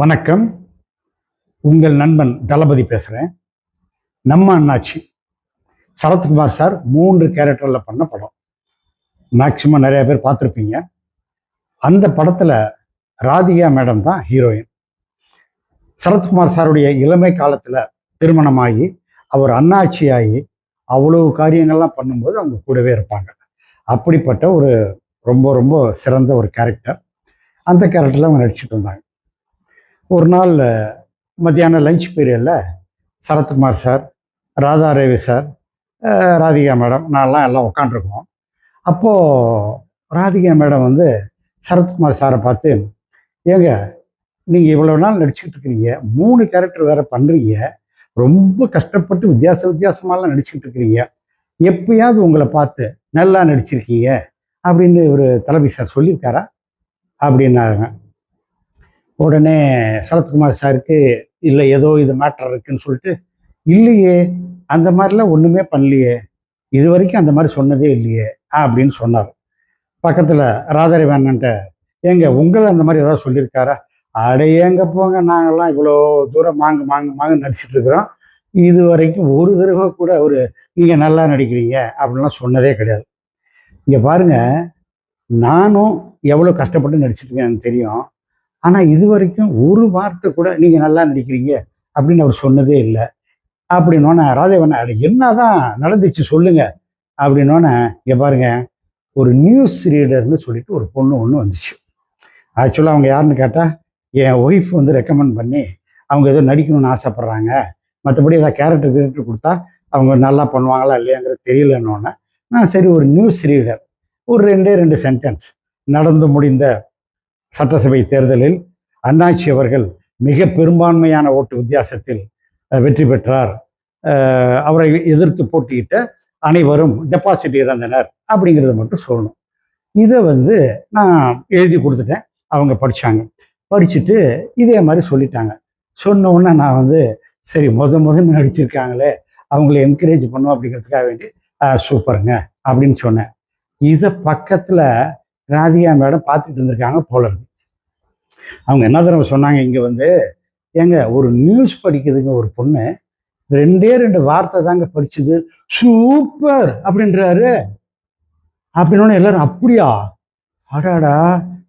வணக்கம். உங்கள் நண்பன் தளபதி பேசுகிறேன் நம்ம அண்ணாச்சி. சரத்குமார் சார் மூன்று கேரக்டரில் பண்ண படம். மேக்சிமம் நிறைய பேர் பார்த்துருப்பீங்க. அந்த படத்தில் ராதிகா மேடம் தான் ஹீரோயின் சரத்குமார் சாருடைய இளமை காலத்தில் திருமணமாகி அவர் அண்ணாச்சியாகி அவ்வளவு காரியங்கள்லாம் பண்ணும்போது அவங்க கூடவே இருப்பாங்க. அப்படிப்பட்ட ஒரு ரொம்ப ரொம்ப சிறந்த ஒரு கேரக்டர் அந்த கேரக்டரில் அவங்க நடிச்சிட்டு இருந்தாங்க. ஒரு நாள் மத்தியானம் லஞ்ச் பீரியடில் Sarathkumar sir Radha Ravi sir Radhika madam நான்லாம் எல்லாம் உட்காண்ட்ருக்கோம் அப்போது ராதிகா மேடம் வந்து சரத்குமார் சாரை பார்த்து ஏங்க நீங்கள் இவ்வளோ நாள் நடிச்சுக்கிட்டு இருக்கிறீங்க மூணு கேரக்டர் வேறு பண்ணுறீங்க ரொம்ப கஷ்டப்பட்டு வித்தியாச வித்தியாசமாலாம் நடிச்சுக்கிட்டு இருக்கிறீங்க எப்பயாவது உங்களை பார்த்து நல்லா நடிச்சிருக்கீங்க. அப்படின்னு ஒரு தலைமை சார் சொல்லியிருக்காரா? அப்படின்னாருங்க. உடனே சரத்குமார் சாருக்கு இல்லை ஏதோ இது மேட்டர் இருக்குன்னு சொல்லிட்டு இல்லையே அந்த மாதிரிலாம் ஒன்றுமே பண்ணலையே இது வரைக்கும் அந்த மாதிரி சொன்னதே இல்லையே அப்படின்னு சொன்னார். பக்கத்தில் ராதாரி வேணன்ட்ட ஏங்க உங்களை அந்த மாதிரி ஏதாவது சொல்லியிருக்காரா? அடையேங்க போங்க நாங்கள்லாம் இவ்வளோ தூரம் மாங்கு மாங்கு மாங்கு நடிச்சிட்டு இருக்கிறோம். இது வரைக்கும் ஒரு தடவை கூட அவர் நீங்கள் நல்லா நடிக்கிறீங்க அப்படின்லாம் சொன்னதே கிடையாது. இங்கே பாருங்க நானும் எவ்வளோ கஷ்டப்பட்டு நடிச்சிட்டு எனக்கு தெரியும். ஆனால் இது வரைக்கும் ஒரு வார்த்தை கூட நீங்கள் நல்லா நடிக்கிறீங்க அப்படின்னு அவர் சொன்னதே இல்லை. அப்படின்னோன்னே ராதேவன் அது என்னதான் நடந்துச்சு சொல்லுங்க. அப்படின்னோன்னே இங்கே பாருங்க ஒரு நியூஸ் ரீடர்னு சொல்லிட்டு ஒரு பொண்ணு ஒன்று வந்துச்சு. ஆக்சுவலாக அவங்க யாருன்னு கேட்டால் என் ஒய்ஃப் வந்து ரெக்கமெண்ட் பண்ணி அவங்க ஏதோ நடிக்கணும்னு ஆசைப்பட்றாங்க. மற்றபடி ஏதாவது கேரக்டர் கேரக்டர் கொடுத்தா அவங்க நல்லா பண்ணுவாங்களா இல்லையாங்கிறது தெரியலன்னொன்னே நான் சரி ஒரு நியூஸ் ரீடர் ஒரு ரெண்டே ரெண்டு சென்டென்ஸ் நடந்து முடிந்த சட்டசபை தேர்தலில் அண்ணாச்சி அவர்கள் மிக பெரும்பான்மையான ஓட்டு வித்தியாசத்தில் வெற்றி பெற்றார். அவரை எதிர்த்து போட்டியிட்ட அனைவரும் டெபாசிட் இறந்தனர் அப்படிங்கிறத மட்டும் சொல்லணும். இதை வந்து நான் எழுதி கொடுத்துட்டேன். அவங்க படித்தாங்க படிச்சுட்டு இதே மாதிரி சொல்லிட்டாங்க. சொன்ன உடனே நான் வந்து சரி முத முதல்ல நடிச்சிருக்காங்களே அவங்கள என்கரேஜ் பண்ணும் அப்படிங்கிறதுக்காக வேண்டி சூப்பருங்க அப்படின்னு சொன்னேன். இதை பக்கத்தில் ராதிகா மேடம் பார்த்துட்டு இருந்திருக்காங்க போல இருக்கு. அவங்க என்ன தடவை சொன்னாங்க இங்கே வந்து ஏங்க ஒரு நியூஸ் படிக்குதுங்க ஒரு பொண்ணு. ரெண்டே ரெண்டு வார்த்தை தாங்க படிச்சுது. சூப்பர்! அப்படின்றாரு. அப்படின்னு எல்லாரும் அப்படியா? அடாடா!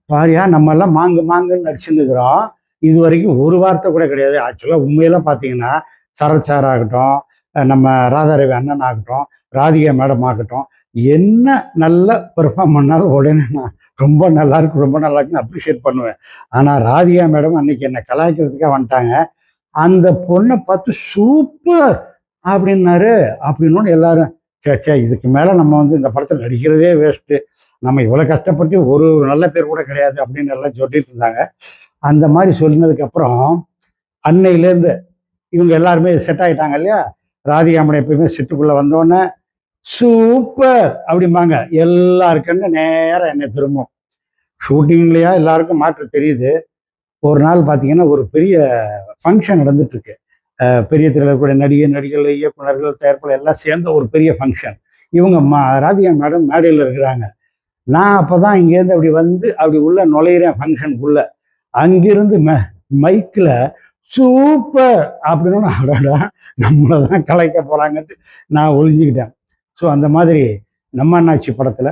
பாரியா நம்ம எல்லாம் மாங்கு மாங்குன்னு நடிச்சுருக்கிறோம் இது வரைக்கும் ஒரு வார்த்தை கூட கிடையாது. ஆக்சுவலாக உண்மையெல்லாம் பார்த்தீங்கன்னா சரத் சார் ஆகட்டும் நம்ம ராதாரவி அண்ணன் ஆகட்டும் ராதிகா மேடம் ஆகட்டும் என்ன நல்ல பெர்ஃபார்ம் பண்ணாலும் உடனே நான் ரொம்ப நல்லா இருக்கு ரொம்ப நல்லா இருக்குன்னு அப்ரிஷியேட் பண்ணுவேன். ஆனால் ராதிகா மேடம் அன்னைக்கு என்னை கலாய்க்கிறதுக்காக வந்துட்டாங்க. அந்த பொண்ணை பார்த்து சூப்பர்! அப்படின்னாரு. அப்படின்னு எல்லாரும் சே சே இதுக்கு மேலே நம்ம வந்து இந்த படத்தில் நடிக்கிறதே வேஸ்ட்டு நம்ம இவ்வளோ கஷ்டப்பட்டு ஒரு நல்ல பேர் கூட கிடையாது அப்படின்னு எல்லாம் சொல்லிட்டு இருந்தாங்க. அந்த மாதிரி சொன்னதுக்கப்புறம் அன்னையிலேருந்து இவங்க எல்லாருமே செட் ஆகிட்டாங்க இல்லையா? ராதிகாமனை எப்பயுமே சிட்டுக்குள்ளே வந்தோடனே சூப்பர் அப்படிம்பாங்க. எல்லாருக்குன்னு நேராக என்னை திரும்பும். ஷூட்டிங்லையா எல்லாருக்கும் மாற்றம் தெரியுது. ஒரு நாள் பார்த்தீங்கன்னா ஒரு பெரிய ஃபங்க்ஷன் நடந்துட்டு இருக்கு பெரிய திரையில் கூட நடிகை நடிகர்கள் இயக்குனர்கள் தயாரிப்பாளர் எல்லாம் சேர்ந்த ஒரு பெரிய ஃபங்க்ஷன் இவங்க மா ராதிகா மேடம் மேடையில் இருக்கிறாங்க. நான் அப்போ தான் இங்கேருந்து அப்படி வந்து அப்படி உள்ள நுழையிறேன் ஃபங்க்ஷனுக்குள்ள அங்கிருந்து ம மைக்கில் சூப்பர் அப்படின்னு அடடா நம்மளை தான் கலைக்க போகிறாங்கன்ட்டு நான் ஒழிஞ்சுக்கிட்டேன் ஸோ அந்த மாதிரி நம்ம அண்ணாச்சி படத்தில்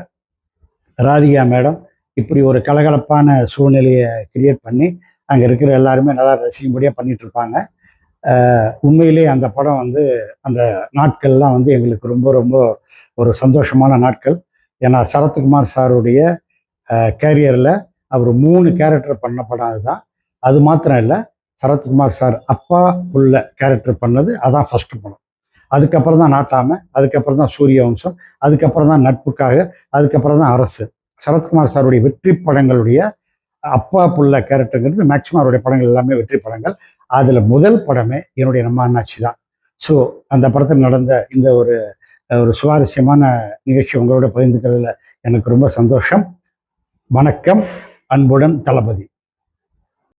ராதிகா மேடம் இப்படி ஒரு கலகலப்பான சூழ்நிலையை கிரியேட் பண்ணி அங்கே இருக்கிற எல்லாருமே நல்லா ரசிக்கும்படியாக பண்ணிட்டு இருப்பாங்க. உண்மையிலே அந்த படம் வந்து அந்த நாட்கள்லாம் வந்து எங்களுக்கு ரொம்ப ரொம்ப ஒரு சந்தோஷமான நாட்கள். ஏன்னா சரத்குமார் சாருடைய கேரியரில் அவர் மூணு கேரக்டர் பண்ண படம் அதுதான். அது மாத்திரம் இல்லை சரத்குமார் சார் அப்பா உள்ள கேரக்டர் பண்ணது அதான் ஃபஸ்ட்டு படம். அதுக்கப்புறம் தான் நாட்டாமை அதுக்கப்புறம் தான் சூரிய வம்சம் அதுக்கப்புறம் தான் நட்புக்காக அதுக்கப்புறம் தான் அரசு. சரத்குமார் சாருடைய வெற்றி படங்களுடைய அப்பா புள்ள கேரக்டருங்கிறது மேக்சிமம் அவருடைய படங்கள் எல்லாமே வெற்றி படங்கள். அதில் முதல் படமே என்னுடைய நம்ம அண்ணாச்சி தான். ஸோ அந்த படத்தில் நடந்த இந்த ஒரு ஒரு சுவாரஸ்யமான நிகழ்ச்சி உங்களோட பகிர்ந்துக்கிறதுல எனக்கு ரொம்ப சந்தோஷம். வணக்கம். அன்புடன் தளபதி.